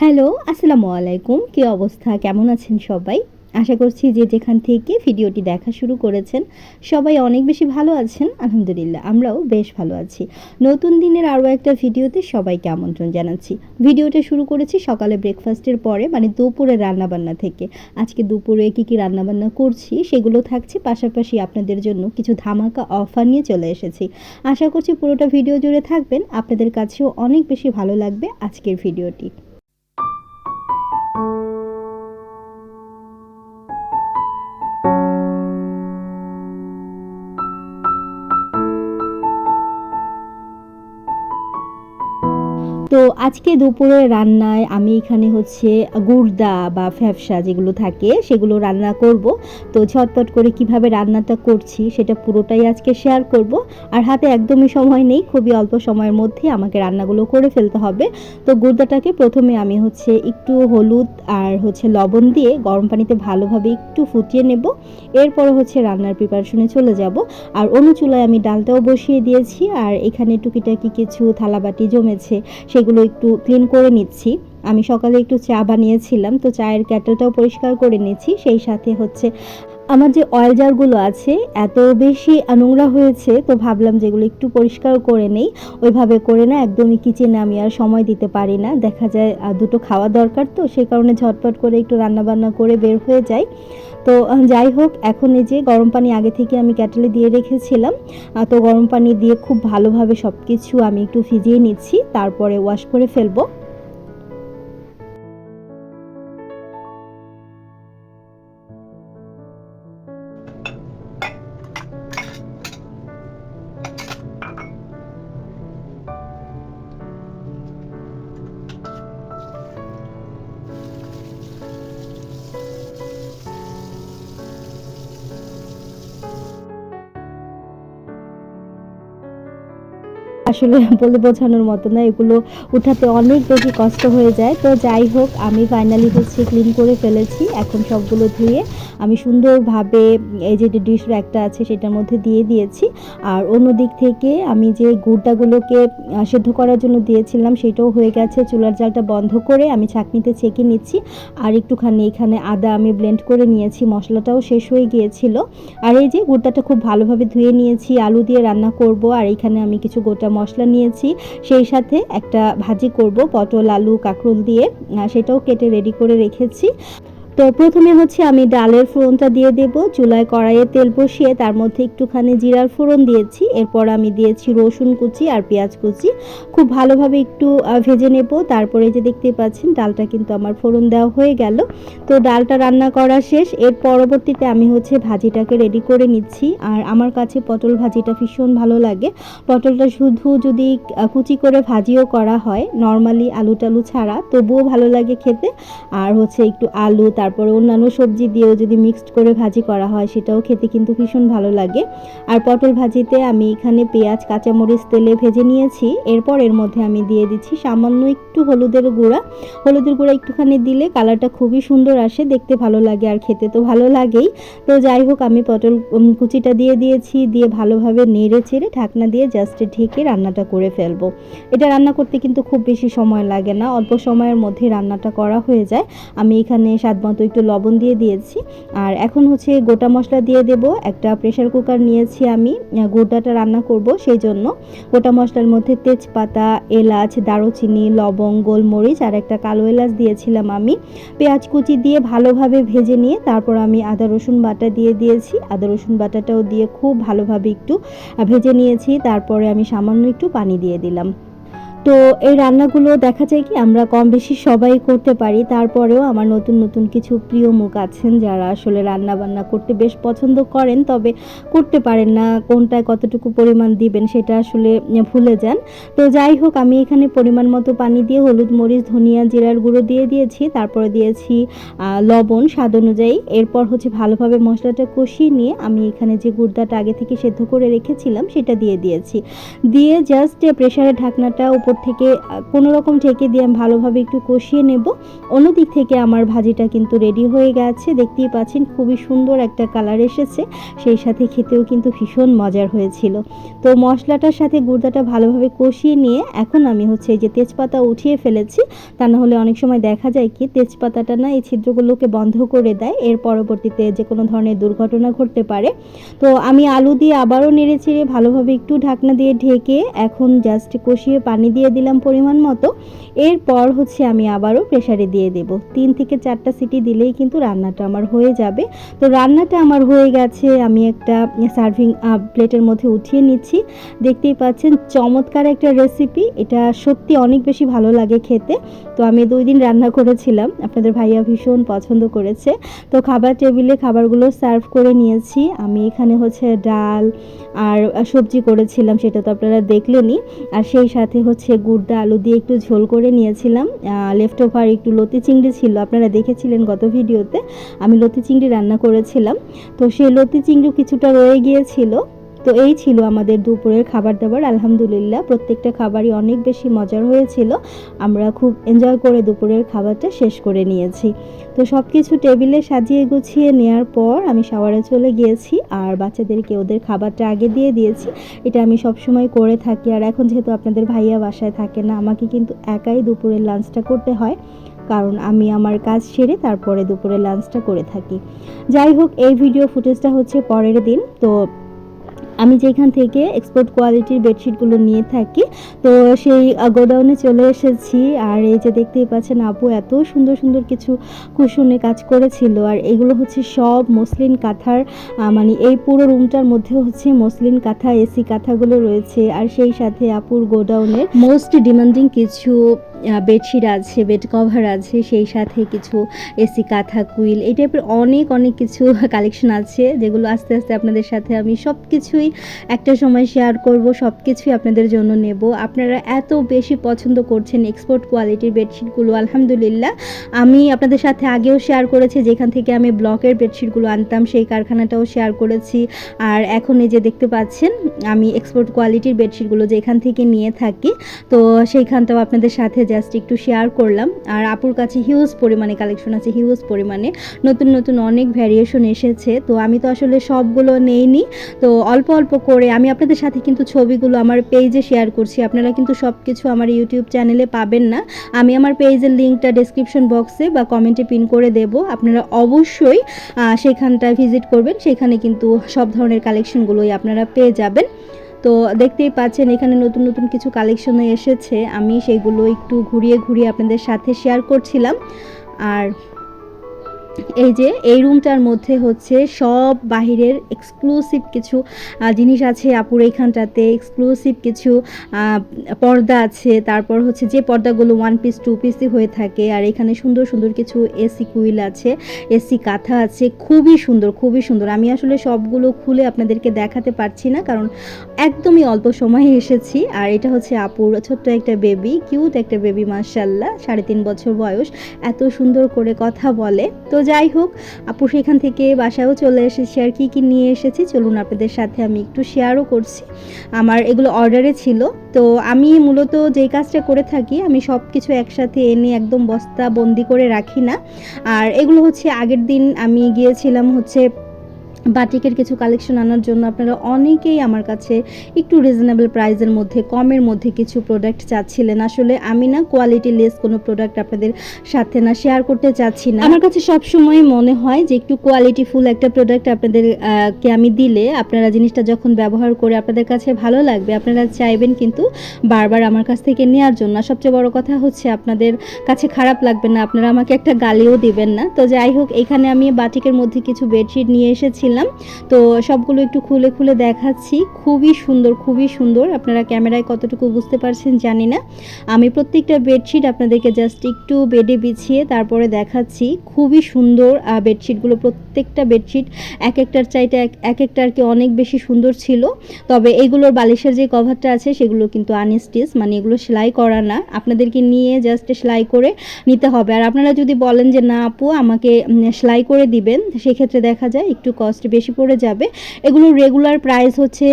Hello, আসসালামু আলাইকুম। কী অবস্থা? কেমন আছেন সবাই? আশা করছি যে যেখান থেকে ভিডিওটি দেখা শুরু করেছেন, সবাই অনেক বেশি ভালো আছেন। আলহামদুলিল্লাহ, আমরাও বেশ ভালো আছি। নতুন দিনের আরও একটা ভিডিওতে সবাইকে আমন্ত্রণ জানাচ্ছি। ভিডিওটা শুরু করেছি সকালে ব্রেকফাস্টের পরে মানে দুপুরে রান্নাবান্না থেকে। আজকে দুপুরে কী কী রান্নাবান্না করছি, সেগুলো থাকছে। পাশাপাশি আপনাদের জন্য কিছু ধামাকা অফার নিয়ে চলে এসেছি। আশা করছি পুরোটা ভিডিও জুড়ে থাকবেন। আপনাদের কাছেও অনেক বেশি ভালো লাগবে আজকের ভিডিওটি। আজকে দুপুরে রান্নায় আমি এখানে হচ্ছে গুড়দা বা ফ্যাপসা যেগুলো থাকে, সেগুলো রান্না করব। তো ঝটপট করে কীভাবে রান্নাটা করছি সেটা পুরোটাই আজকে শেয়ার করব। আর হাতে একদমই সময় নেই, খুবই অল্প সময়ের মধ্যে আমাকে রান্নাগুলো করে ফেলতে হবে। তো গুড়দাটাকে প্রথমে আমি হচ্ছে একটু হলুদ আর হচ্ছে লবণ দিয়ে গরম পানিতে ভালোভাবে একটু ফুটিয়ে নেব। এরপর হচ্ছে রান্নার প্রিপারেশনে চলে যাব। আর অন্য চুলায় আমি ডালটাও বসিয়ে দিয়েছি। আর এখানে টুকিটাকি কিছু থালাবাটি জমেছে, সেগুলো একটু ক্লিন করে নিচ্ছি। আমি সকালে একটু চা বানিয়েছিলাম, তো চায়ের ক্যাটলটাও পরিষ্কার করে নিচ্ছি সেই সাথে হচ্ছে আমার যে অয়েল জারগুলো আছে, এত বেশি নোংরা হয়েছে, তো ভাবলাম যেগুলো একটু পরিষ্কার করে নেই। ওইভাবে করে না, একদমই কিচেনে আমি আর সময় দিতে পারি না। দেখা যায় দুটো খাওয়া দরকার তো সেই কারণে ঝটপট করে একটু রান্নাবান্না করে বের হয়ে যাই। তো যাই হোক, এখন এই যে গরম পানি আগে থেকে আমি ক্যাটেলে দিয়ে রেখেছিলাম। তো গরম পানি দিয়ে খুব ভালোভাবে সব কিছু আমি একটু ভিজিয়ে নিচ্ছি, তারপরে ওয়াশ করে ফেলব। আসলে বলে বোঝানোর মতো না, এগুলো উঠাতে অনেক বেশি কষ্ট হয়ে যায়। তো যাই হোক, আমি ফাইনালি হচ্ছে ক্লিন করে ফেলেছি। এখন সবগুলো ধুয়ে আমি সুন্দরভাবে এই যে ডিশ একটা আছে সেটার মধ্যে দিয়ে দিয়েছি। আর অন্য দিক থেকে আমি যে গুড়টাগুলোকে সেদ্ধ করার জন্য দিয়েছিলাম সেটাও হয়ে গেছে, চুলার জালটা বন্ধ করে আমি ছাঁকনিতে ছেঁকে নিচ্ছি। আর একটুখানি এখানে আদা আমি ব্লেন্ড করে নিয়েছি, মশলাটাও শেষ হয়ে গিয়েছিল। আর এই যে গুড়টাটা খুব ভালোভাবে ধুয়ে নিয়েছি, আলু দিয়ে রান্না করব, আর এখানে আমি কিছু গোটা মশলা নিয়েছি। সেই সাথে একটা ভাজি করব, পটল, আলু, কাঁকরোল দিয়ে সেটাও কেটে রেডি করে রেখেছি। তো প্রথমে হচ্ছে আমি ডালের ফোড়নটা দিয়ে দেব, চুলায় কড়াইয়ে তেল বসিয়ে তার মধ্যে একটুখানি জিরার ফোড়ন দিয়েছি, এরপর আমি দিয়েছি রসুন কুচি আর পেঁয়াজ কুচি। খুব ভালোভাবে একটু ভেজে নেব, তারপরে যে দেখতে পাচ্ছেন ডালটা কিন্তু আমার ফোড়ন দেওয়া হয়ে গেল। তো ডালটা রান্না করা শেষ, এর পরবর্তীতে আমি হচ্ছে ভাজিটাকে রেডি করে নিচ্ছি, আর আমার কাছে পটল ভাজিটা ভীষণ ভালো লাগে। পটলটা শুধু যদি কুচি করে ভাজিও করা হয়, নর্মালি আলু টালু ছাড়া, তবুও ভালো লাগে খেতে। আর হচ্ছে একটু আলু তারপরে অন্যান্য সবজি দিয়েও যদি মিক্সড করে ভাজি করা হয়, সেটাও খেতে কিন্তু ভীষণ ভালো লাগে। আর পটল ভাজিতে আমি এখানে পেঁয়াজ, কাঁচামরিচ, তেলে ভেজে নিয়েছি। এরপর এর মধ্যে আমি দিয়ে দিচ্ছি সামান্য একটু হলুদের গুঁড়া। হলুদের গুঁড়া একটুখানি দিলে কালারটা খুবই সুন্দর আসে, দেখতে ভালো লাগে আর খেতে তো ভালো লাগেই। তো যাই হোক, আমি পটল কুচিটা দিয়ে দিয়েছি, দিয়ে ভালোভাবে নেড়ে চেড়ে ঢাকনা দিয়ে জাস্ট ঢেকে রান্নাটা করে ফেলব। এটা রান্না করতে কিন্তু খুব বেশি সময় লাগে না, অল্প সময়ের মধ্যে রান্নাটা করা হয়ে যায়। আমি এখানে স্বাদ মতো একটু লবণ দিয়ে দিয়েছি। আর এখন হচ্ছে গোটা মশলা দিয়ে দেব। একটা প্রেসার কুকার নিয়েছি আমি। গোটাটা রান্না করব সেই জন্য গোটা মশলার মধ্যে তেজপাতা, এলাচ, দারুচিনি, লবঙ্গ, গোলমরিচ আর একটা কালো এলাচ দিয়েছিলাম আমি। পেঁয়াজ কুচি দিয়ে ভালোভাবে ভেজে নিয়ে তারপর আমি আদা, রসুন বাটা দিয়ে দিয়েছি। আদা, রসুন বাটাটাও দিয়ে খুব ভালোভাবে একটু ভেজে নিয়েছি। তারপরে আমি সামান্য একটু পানি দিয়ে দিলাম। তো এই রান্নাগুলো দেখা যায় কি আমরা কম বেশি সবাই করতে পারি, তারপরেও আমার নতুন নতুন কিছু প্রিয় মুখ আছেন যারা আসলে রান্না বান্না করতে বেশ পছন্দ করেন, তবে করতে পারেন না, কোনটায় কতটুকু পরিমাণ দিবেন সেটা আসলে ভুলে যান। তো যাই হোক, আমি এখানে পরিমাণ মতো পানি দিয়ে হলুদ, মরিচ, ধনিয়া, জিরার গুঁড়ো দিয়ে দিয়েছি, তারপরে দিয়েছি লবণ স্বাদ অনুযায়ী। এরপর হচ্ছে ভালোভাবে মশলাটা কষিয়ে নিয়ে আমি এখানে যে গুড়দাটা আগে থেকে সেদ্ধ করে রেখেছিলাম সেটা দিয়ে দিয়েছি। দিয়ে জাস্ট প্রেশারের ঢাকনাটা উপর থেকে কোনো রকম ঢেকে দিয়ে আমি ভালোভাবে একটু কষিয়ে নেব। অন্যদিক থেকে আমার ভাজিটা কিন্তু রেডি হয়ে গেছে। দেখতেই পাচ্ছেন, খুবই সুন্দর একটা কালার এসেছে। সেই সাথে খেতেও কিন্তু ভীষণ মজার হয়েছিল। তো মশলাটার সাথে গুঁড়াটা ভালোভাবে কষিয়ে নিয়ে এখন আমি হচ্ছে এই যে তেজপাতা উঠিয়ে ফেলেছি। তা না হলে অনেক সময় দেখা যায় কি, তেজপাতাটা না এই ছিদ্রগুলোকে বন্ধ করে দেয়। এর পরবর্তীতে যে কোনো ধরনের দুর্ঘটনা ঘটতে পারে। তো আমি আলু দিয়ে আবারও নেড়ে চেড়ে ভালোভাবে একটু ঢাকনা দিয়ে ঢেকে এখন জাস্ট কষিয়ে পানি দিয়ে দিলাম পরিমাণ মতো। এরপর হচ্ছে আমি আবারও প্রেসারে দিয়ে দেব। তিন থেকে চারটা সিটি দিলেই কিন্তু রান্নাটা আমার হয়ে যাবে। তো রান্নাটা আমার হয়ে গেছে। আমি একটা সার্ভিং প্লেটের মধ্যে উঠিয়ে নিচ্ছি। দেখতেই পাচ্ছেন চমৎকার একটা রেসিপি এটা সত্যি অনেক বেশি ভালো লাগে খেতে। তো আমি দুই দিন রান্না করেছিলাম। আপনাদের ভাইয়া ভীষণ পছন্দ করেছে। তো খাবার টেবিলে খাবারগুলো সার্ভ করে নিয়েছি। আমি এখানে হচ্ছে ডাল আর সবজি করেছিলাম, সেটা তো আপনারা দেখলেনই। আর সেই সাথে হচ্ছে গুড়দা আলু দিয়ে একটু ঝোল করে নিয়েছিলাম। লেফট ওভার একটু লতি চিংড়ি ছিল, আপনারা দেখেছিলেন গত ভিডিওতে। আমি লতি চিংড়ি রান্না করেছিলাম। তো সেই লতি চিংড়ি কিছুটা রয়ে গিয়েছিল। তো এই ছিল আমাদের দুপুরের খাবার দাবার। আলহামদুলিল্লাহ, প্রত্যেকটা খাবারই অনেক বেশি মজার হয়েছিল। আমরা খুব এনজয় করে দুপুরের খাবারটা শেষ করে নিয়েছি। তো সব কিছু টেবিলে সাজিয়ে গুছিয়ে নেওয়ার পর আমি শাওয়ারে চলে গিয়েছি আর বাচ্চাদেরকে ওদের খাবারটা আগে দিয়ে দিয়েছি। এটা আমি সব সময় করে থাকি আর এখন যেহেতু আপনাদের ভাইয়া বাসায় থাকে না, আমাকে কিন্তু একাই দুপুরের লাঞ্চটা করতে হয়। কারণ আমি আমার কাজ সেরে তারপরে দুপুরে লাঞ্চটা করে থাকি। যাই হোক, এই ভিডিও ফুটেজটা হচ্ছে পরের দিন। তো আমি যেখান থেকে এক্সপোর্ট কোয়ালিটির বেডশিটগুলো নিয়ে থাকি, তো সেই গোডাউনে চলে এসেছি। আর এই যে দেখতেই পাচ্ছেন আপু, এত সুন্দর সুন্দর কিছু কুশনে কাজ করেছিল। আর এগুলো হচ্ছে সব মসলিন কাঁথার মানে এই পুরো রুমটার মধ্যে হচ্ছে মসলিন কাঁথা, এসি কাঁথাগুলো রয়েছে। আর সেই সাথে আপুর গোডাউনের মোস্ট ডিমান্ডিং কিছু বেডশিট আছে, বেড কভার আছে, সেই সাথে কিছু এসি, কাঁথা, কুইল এই টাইপের অনেক অনেক কিছু কালেকশন আছে যেগুলো আস্তে আস্তে আপনাদের সাথে আমি সব কিছুই একটা সময় শেয়ার করব সব কিছুই আপনাদের জন্য নেব। আপনারা এত বেশি পছন্দ করছেন এক্সপোর্ট কোয়ালিটির বেডশিটগুলো, আলহামদুলিল্লাহ। আমি আপনাদের সাথে আগেও শেয়ার করেছি, যেখান থেকে আমি ব্লকের বেডশিটগুলো আনতাম, সেই কারখানাটাও শেয়ার করেছি। আর এখন এই যে দেখতে পাচ্ছেন, আমি এক্সপোর্ট কোয়ালিটির বেডশিটগুলো যেখান থেকে নিয়ে থাকি, তো সেইখানটাও আপনাদের সাথে জাস্ট একটু শেয়ার করলাম। আর আপুর কাছে হিউজ পরিমাণে কালেকশন আছে হিউজ পরিমাণে। নতুন নতুন অনেক ভ্যারিয়েশন এসেছে। তো আমি তো আসলে সবগুলো নেইনি। তো অল্প অল্প করে আমি আপনাদের সাথে কিন্তু ছবিগুলো আমার পেজে শেয়ার করছি। আপনারা কিন্তু সব কিছু আমার ইউটিউব চ্যানেলে পাবেন না। আমি আমার পেজের লিঙ্কটা ডেসক্রিপশন বক্সে বা কমেন্টে পিন করে দেব। আপনারা অবশ্যই সেখানটায় ভিজিট করবেন। সেখানে কিন্তু সব ধরনের কালেকশনগুলোই আপনারা পেয়ে যাবেন। তো দেখতেই পাচ্ছেন, এখানে নতুন নতুন কিছু কালেকশন এসেছে। আমি সেগুলো একটু ঘুরিয়ে ঘুরিয়ে আপনাদের সাথে শেয়ার করছিলাম। আর এই যে, এই রুমটার মধ্যে হচ্ছে সব বাহিরের এক্সক্লুসিভ কিছু জিনিস আছে আপুর এইখানটাতে এক্সক্লুসিভ কিছু পর্দা আছে, তারপর হচ্ছে যে পর্দাগুলো ওয়ান পিস টু পিসই হয়ে থাকে, আর এখানে সুন্দর সুন্দর কিছু এসি কুইল আছে এসি কাঁথা আছে, খুবই সুন্দর খুবই সুন্দর। আমি আসলে সবগুলো খুলে আপনাদেরকে দেখাতে পারছি না, কারণ একদমই অল্প সময়ে এসেছি, আর এটা হচ্ছে আপুর ছোট্ট একটা বেবি কিউট একটা বেবি মার্শাল্লাহ সাড়ে তিন বছর বয়স, এত সুন্দর করে কথা বলে। তো যাই হোক, আপু সেখান থেকে বাসায়ও চলে এসেছি আর কী কী নিয়ে এসেছি, চলুন আপনাদের সাথে আমি একটু শেয়ারও করছি। আমার এগুলো অর্ডারে ছিল, তো আমি মূলত যেই কাজটা করে থাকি, আমি সব কিছু একসাথে এনে একদম বস্তা বন্দি করে রাখি না। আর এগুলো হচ্ছে আগের দিন আমি গিয়েছিলাম হচ্ছে বাটিকের কিছু কালেকশন আনার জন্য আপনারা অনেকেই আমার কাছে একটু রিজনেবল প্রাইসের মধ্যে, কমের মধ্যে কিছু প্রোডাক্ট চাচ্ছিলেন। আসলে আমি না কোয়ালিটি লেস কোনো প্রোডাক্ট আপনাদের সাথে না শেয়ার করতে চাচ্ছি না। আমার কাছে সব সময় মনে হয় যে একটু কোয়ালিটি ফুল একটা প্রোডাক্ট আপনাদের কে আমি দিলে আপনারা জিনিসটা যখন ব্যবহার করে আপনাদের কাছে ভালো লাগবে, আপনারা চাইবেন কিন্তু বারবার আমার কাছ থেকে নেওয়ার জন্য। সবচেয়ে বড় কথা হচ্ছে আপনাদের কাছে খারাপ লাগবে না, আপনারা আমাকে একটা গালিও দিবেন না। তো যাই হোক, এখানে আমি বাটিকের মধ্যে কিছু বেডশিট নিয়ে এসেছিলাম। তো সবগুলো একটু খুলে খুলে দেখাচ্ছি। খুবই সুন্দর খুবই সুন্দর। আপনারা ক্যামেরায় কতটুকু বুঝতে পারছেন জানি না। আমি প্রত্যেকটা বেডশিট আপনাদেরকে জাস্ট একটু বেডে বিছিয়ে তারপরে দেখাচ্ছি। খুবই সুন্দর বেডশিটগুলো। প্রত্যেকটা বেডশিট এক একটার চাইতে এক এক একটা আর কি অনেক বেশি সুন্দর ছিল। তবে এগুলোর বালিশের যে কভারটা আছে, সেগুলো কিন্তু আনস্টিচ মানে এগুলো সেলাই করা না। আপনাদেরকে নিয়ে জাস্ট সেলাই করে নিতে হবে। আর আপনারা যদি বলেন যে, না আপু, আমাকে সেলাই করে দিবেন, সেক্ষেত্রে দেখা যায় একটু কস্ট বেশি পড়ে যাবে। এগুলো রেগুলার প্রাইস হচ্ছে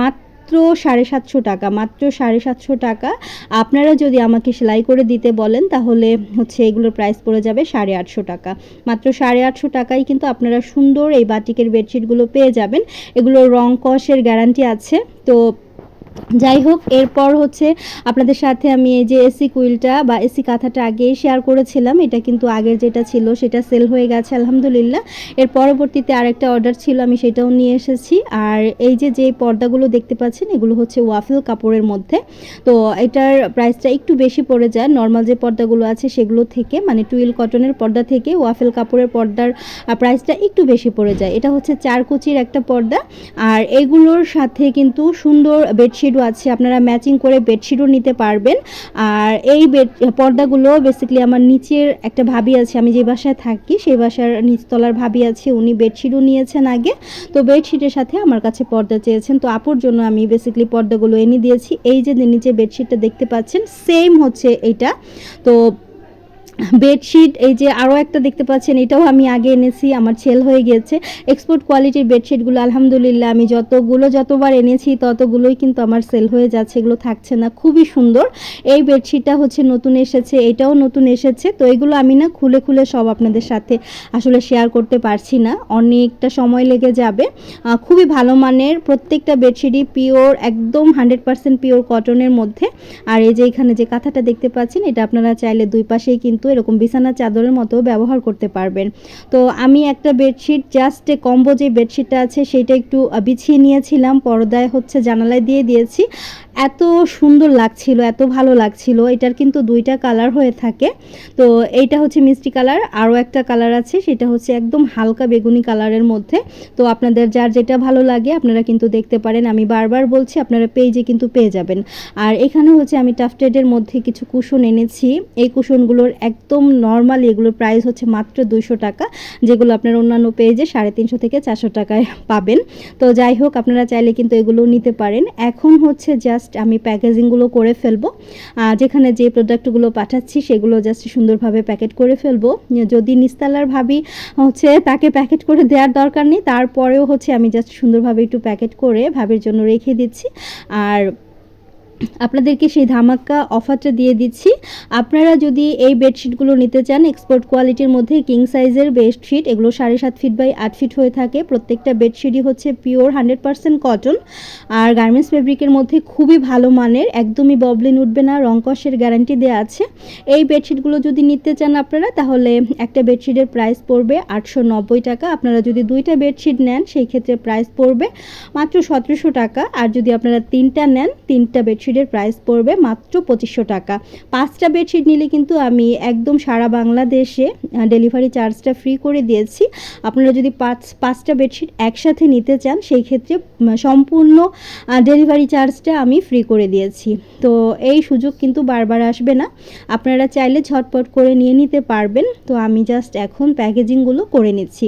মাত্র মাত্র সাড়ে সাতশো টাকা, মাত্র সাড়ে সাতশো টাকা। আপনারা যদি আমাকে সেলাই করে দিতে বলেন, তাহলে হচ্ছে এগুলোর প্রাইস পড়ে যাবে সাড়ে আটশো টাকা। মাত্র সাড়ে আটশো টাকায় কিন্তু আপনারা সুন্দর এই বাটিকের বেডশিটগুলো পেয়ে যাবেন। এগুলোর রং কষের গ্যারান্টি আছে। তো যাই হোক এরপর হচ্ছে আপনাদের সাথে আমি এই যে এসি কুইলটা বা এসি কাঁথাটা আগেই শেয়ার করেছিলাম, এটা কিন্তু আগের যেটা ছিল সেটা সেল হয়ে গেছে, আলহামদুলিল্লাহ। এর পরবর্তীতে আরেকটা অর্ডার ছিল, আমি সেটাও নিয়ে এসেছি। আর এই যে যে পর্দাগুলো দেখতে পাচ্ছেন, এগুলো হচ্ছে ওয়াফেল কাপড়ের মধ্যে। তো এটার প্রাইসটা একটু বেশি পড়ে যায় নর্মাল যে পর্দাগুলো আছে সেগুলো থেকে মানে টুইল কটনের পর্দা থেকে ওয়াফেল কাপড়ের পর্দার প্রাইসটা একটু বেশি পড়ে যায়। এটা হচ্ছে চার কুচির একটা পর্দা। আর এগুলোর সাথে কিন্তু সুন্দর বেডশিটও আছে, আপনারা ম্যাচিং করে বেডশিটও নিতে পারবেন। আর এই বেড পর্দাগুলো বেসিক্যালি আমার নিচের একটা ভাবি আছে, আমি যে বাসায় থাকি সেই বাসার নিচতলার ভাবি আছে, উনি বেডশিটও নিয়েছেন আগে। তো বেডশিটের সাথে আমার কাছে পর্দা চেয়েছেন। তো আপুর জন্য আমি বেসিক্যালি পর্দাগুলো এনে দিয়েছি। এই যে নিচে বেডশিটটা দেখতে পাচ্ছেন সেম হচ্ছে এইটা। তো বেডশিট, এই যে আরও একটা দেখতে পাচ্ছেন, এটাও আমি আগে এনেছি, আমার সেল হয়ে গিয়েছে এক্সপোর্ট কোয়ালিটির বেডশিটগুলো, আলহামদুলিল্লাহ, আমি যতগুলো যতবার এনেছি, ততগুলোই কিন্তু আমার সেল হয়ে যাচ্ছে, এগুলো থাকছে না, খুবই সুন্দর। এই বেডশিটটা হচ্ছে নতুন এসেছে, এটাও নতুন এসেছে, তো এগুলো আমি না খুলে খুলে সব আপনাদের সাথে আসলে শেয়ার করতে পারছি না, অনেকটা সময় লেগে যাবে। খুবই ভালো মানের, প্রত্যেকটা বেডশিটই পিওর একদম হান্ড্রেড পার্সেন্ট পিওর কটনের মধ্যে। আর এই যে এখানে যে কাঁথাটা দেখতে পাচ্ছেন, এটা আপনারা চাইলে দুই পাশেই কিন্তু এরকম বিছানা চাদরের মতো ব্যবহার করতে পারবেন। তো আমি একটা বেডশিট জাস্ট কম্বো যে বেডশিটটা আছে সেটা একটু বিছিয়ে নিয়েছিলাম। পর্দায় হচ্ছে জানালায় দিয়ে দিয়েছি। এত সুন্দর লাগছিল, এত ভালো লাগছিল। এটার কিন্তু দুইটা কালার হয়ে থাকে। তো এইটা হচ্ছে মিষ্টি কালার, আরও একটা কালার আছে, সেটা হচ্ছে একদম হালকা বেগুনি কালারের মধ্যে। তো আপনাদের যার যেটা ভালো লাগে, আপনারা কিন্তু দেখতে পারেন। আমি বারবার বলছি, আপনারা পেজে কিন্তু পেয়ে যাবেন। আর এখানে হচ্ছে আমি টাফটেডের মধ্যে কিছু কুশন এনেছি। এই কুশনগুলোর একদম নর্মালি, এগুলোর প্রাইস হচ্ছে মাত্র দুইশো টাকা, যেগুলো আপনার অন্যান্য পেজে সাড়ে তিনশো থেকে চারশো টাকায় পাবেন। তো যাই হোক, আপনারা চাইলে কিন্তু এগুলো নিতে পারেন। এখন হচ্ছে জাস্ট আমি প্যাকেজিংগুলো করে ফেলব। যেখানে যে প্রোডাক্টগুলো পাঠাচ্ছি, সেগুলো জাস্ট সুন্দরভাবে প্যাকেট করে ফেলব। যদি নিস্তালার ভাবি হচ্ছে তাকে প্যাকেট করে দেওয়ার দরকার নেই, তারপরেও হচ্ছে আমি জাস্ট সুন্দরভাবে একটু প্যাকেট করে ভাবির জন্য রেখে দিচ্ছি। আর আপনাদেরকে সেই ধামাক্কা অফারটা দিয়ে দিচ্ছি। আপনারা যদি এই বেডশিটগুলো নিতে চান এক্সপোর্ট কোয়ালিটির মধ্যে কিং সাইজের বেডশিট এগুলো সাড়ে সাত ফিট বাই আট ফিট হয়ে থাকে। প্রত্যেকটা বেডশিটই হচ্ছে পিওর হান্ড্রেড পার্সেন্ট কটন আর গার্মেন্টস ফেব্রিকের মধ্যে খুবই ভালো মানের, একদমই ববলিন উঠবে না রংকসের গ্যারান্টি দেওয়া আছে। এই বেডশিটগুলো যদি নিতে চান আপনারা, তাহলে একটা বেডশিটের প্রাইস পড়বে আটশো নব্বই টাকা। আপনারা যদি দুইটা বেডশিট নেন, সেই ক্ষেত্রে প্রাইস পড়বে মাত্র সতেরোশো টাকা। আর যদি আপনারা তিনটা নেন, তিনটা বেডশিটের প্রাইস পড়বে মাত্র পঁচিশশো টাকা। পাঁচটা বেডশিট নিলে কিন্তু আমি একদম সারা বাংলাদেশে ডেলিভারি চার্জটা ফ্রি করে দিয়েছি। আপনারা যদি পাঁচ, পাঁচটা বেডশিট একসাথে নিতে চান, সেই ক্ষেত্রে সম্পূর্ণ ডেলিভারি চার্জটা আমি ফ্রি করে দিয়েছি। তো এই সুযোগ কিন্তু বারবার আসবে না। আপনারা চাইলে ঝটপট করে নিয়ে নিতে পারবেন। তো আমি জাস্ট এখন প্যাকেজিংগুলো করে নিচ্ছি।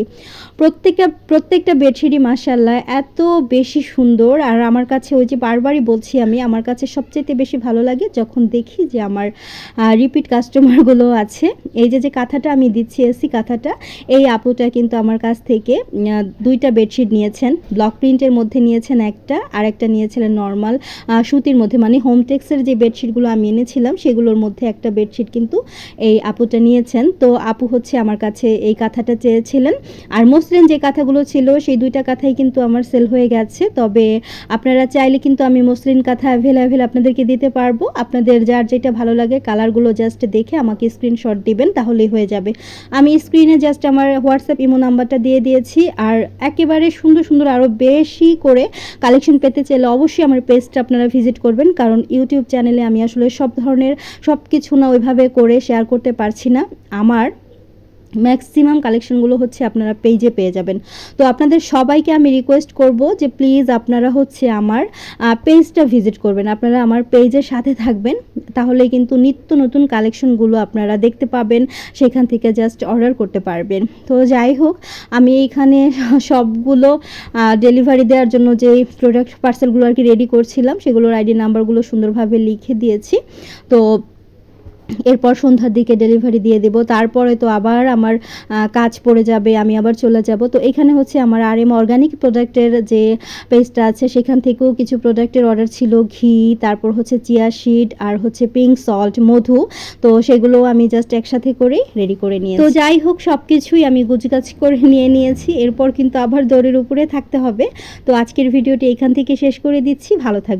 প্রত্যেকটা প্রত্যেকটা বেডশিটই মাসাল্লাহ এত বেশি সুন্দর। আর আমার কাছে ওই যে বারবারই বলছি আমি, আমার কাছে সবচেয়ে বেশি ভালো লাগে যখন দেখি যে আমার রিপিট কাস্টমারগুলো আছে। এই যে যে কাঁথাটা আমি দিচ্ছি এসি কাঁথাটা, এই আপুটা কিন্তু আমার কাছ থেকে দুইটা বেডশিট নিয়েছেন। ব্লক প্রিন্টের মধ্যে নিয়েছেন একটা আর একটা নিয়েছিলেন নর্মাল সুতির মধ্যে। মানে হোমটেক্সের যে বেডশিটগুলো আমি এনেছিলাম, সেগুলোর মধ্যে একটা বেডশিট কিন্তু এই আপুটা নিয়েছেন। তো আপু হচ্ছে আমার কাছে এই কাঁথাটা চেয়েছিলেন। আর মসলিন যে কাঁথাগুলো ছিল, সেই দুইটা কাঁথাই কিন্তু আমার সেল হয়ে গেছে। তবে আপনারা চাইলে কিন্তু আমি মসলিন কাঁথা অ্যাভেলেবেল আপনাদেরকে দিতে পারব। আপনাদের যার যেটা ভালো লাগে কালারগুলো জাস্ট দেখে আমাকে স্ক্রিনশট দিবেন, তাহলেই হয়ে যাবে। আমি স্ক্রিনে জাস্ট আমার হোয়াটসঅ্যাপ ইমো নাম্বারটা দিয়ে দিয়েছি। আর একেবারে সুন্দর সুন্দর আরও বেশি করে কালেকশন পেতে চাইলে অবশ্যই আমার পেজটা আপনারা ভিজিট করবেন। কারণ ইউটিউব চ্যানেলে আমি আসলে সব ধরনের সব কিছু না ওইভাবে করে শেয়ার করতে পারছি না। আমার ম্যাক্সিমাম কালেকশনগুলো হচ্ছে আপনারা পেজে পেয়ে যাবেন। তো আপনাদের সবাইকে আমি রিকোয়েস্ট করব যে প্লিজ আপনারা হচ্ছে আমার পেজটা ভিজিট করবেন। আপনারা আমার পেজের সাথে থাকবেন তাহলে কিন্তু নিত্য নতুন কালেকশনগুলো আপনারা দেখতে পাবেন, সেখান থেকে জাস্ট অর্ডার করতে পারবেন। তো যাই হোক, আমি এইখানে সবগুলো ডেলিভারি দেওয়ার জন্য যে প্রোডাক্ট পার্সেলগুলো আর কি রেডি করছিলাম, সেগুলোর আইডি নাম্বারগুলো সুন্দরভাবে লিখে দিয়েছি। তো এরপর সন্ধ্যার দিকে ডেলিভারি দিয়ে দেব। তারপরে তো আবার আমার কাজ পড়ে যাবে, আমি আবার চলে যাব। তো এখানে হচ্ছে আমার আর এম অর্গানিক প্রোডাক্টের যে পেজটা আছে, সেখান থেকেও কিছু প্রোডাক্টের অর্ডার ছিল। ঘি, তারপর হচ্ছে চিয়া শিড আর হচ্ছে পিঙ্ক সল্ট মধু। তো সেগুলো আমি জাস্ট একসাথে করে রেডি করে নিয়ে তো যাই হোক সব কিছুই আমি গুছগাছ করে নিয়ে নিয়েছি। এরপর কিন্তু আবার দড়ির উপরে থাকতে হবে। তো আজকের ভিডিওটি এখান থেকে শেষ করে দিচ্ছি। ভালো থাকবে